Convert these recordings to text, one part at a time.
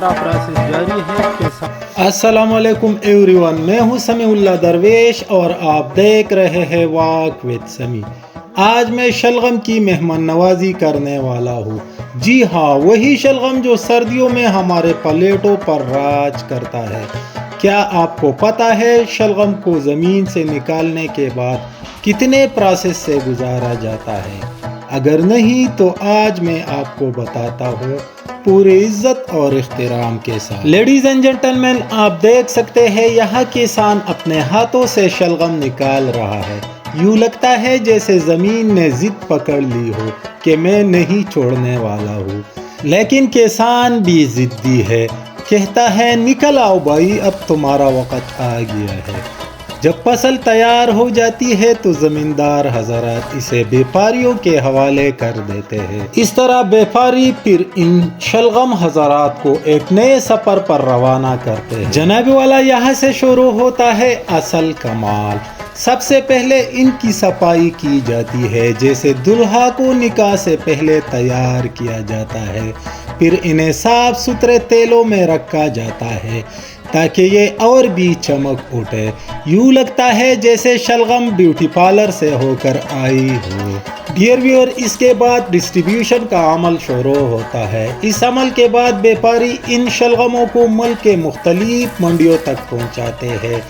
سارا پروسیس جاری ہے السلام علیکم ایوری ون میں ہوں سمیع اللہ درویش اور آپ دیکھ رہے ہیں واک وتھ سمی آج میں شلغم کی مہمان نوازی کرنے والا ہوں۔ جی ہاں وہی شلغم جو سردیوں میں ہمارے پلیٹوں پر راج کرتا ہے۔ کیا آپ کو پتا ہے شلغم کو زمین سے نکالنے کے بعد کتنے پروسیس سے گزارا جاتا ہے؟ اگر نہیں تو آج میں آپ کو بتاتا ہوں۔ پوری عزت اور احترام کے ساتھ۔ لیڈیز اینڈ جنٹلمین آپ دیکھ سکتے ہیں یہاں کسان اپنے ہاتھوں سے شلغم نکال رہا ہے۔ یوں لگتا ہے جیسے زمین نے ضد پکڑ لی ہو کہ میں نہیں چھوڑنے والا ہوں۔ لیکن کسان بھی ضدی ہے۔ کہتا ہے، نکل آؤ بھائی، اب تمہارا وقت آ گیا ہے۔ جب فصل تیار ہو جاتی ہے تو زمیندار حضرات اسے بیپاریوں کے حوالے کر دیتے ہیں۔ اس طرح بیپاری پھر ان شلغم حضرات کو ایک نئے سفر پر روانہ کرتے ہیں۔ جناب والا یہاں سے شروع ہوتا ہے اصل کمال۔ سب سے پہلے ان کی صفائی کی جاتی ہے، جیسے دلہا کو نکاح سے پہلے تیار کیا جاتا ہے۔ پھر انہیں صاف ستھرے تیلوں میں رکھا جاتا ہے تاکہ یہ اور بھی چمک اٹھے۔ یوں لگتا ہے جیسے شلغم بیوٹی پارلر سے ہو کر آئی ہو۔ ڈیئر ویور، اس کے بعد ڈسٹریبیوشن کا عمل شروع ہوتا ہے۔ اس عمل کے بعد بیپاری ان شلغموں کو ملک کے مختلف منڈیوں تک پہنچاتے ہیں۔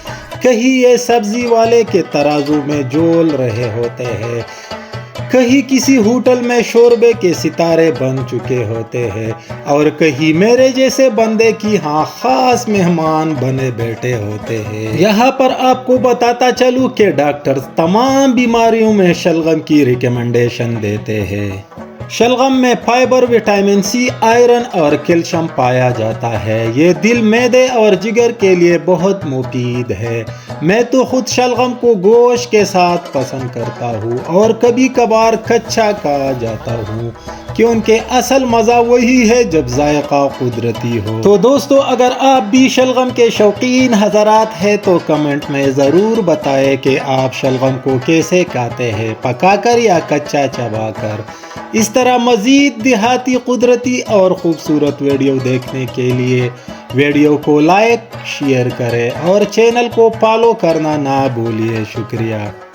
کہیں یہ سبزی والے کے ترازو میں جول رہے ہوتے ہیں۔ کہیں کسی ہوٹل میں شوربے کے ستارے بن چکے ہوتے ہیں اور کہیں میرے جیسے بندے کی ہاں خاص مہمان بنے بیٹھے ہوتے ہیں۔ یہاں پر آپ کو بتاتا چلوں کہ ڈاکٹر تمام بیماریوں میں شلغم کی ریکمنڈیشن دیتے ہیں۔ شلغم میں فائبر، وٹامن سی، آئرن اور کیلشیم پایا جاتا ہے۔ یہ دل میدے اور جگر کے لیے بہت مفید ہے۔ میں تو خود شلغم کو گوشت کے ساتھ پسند کرتا ہوں اور کبھی کبھار کچا کہا جاتا ہوں۔ کیونکہ اصل مزہ وہی ہے جب ذائقہ قدرتی ہو۔ تو دوستو، اگر آپ بھی شلغم کے شوقین حضرات ہیں تو کمنٹ میں ضرور بتائے کہ آپ شلغم کو کیسے کھاتے ہیں، پکا کر یا کچا چبا کر۔ اس طرح مزید دیہاتی قدرتی اور خوبصورت ویڈیو دیکھنے کے لیے ویڈیو کو لائک، شیئر کریں اور چینل کو فالو کرنا نہ بھولیے۔ شکریہ۔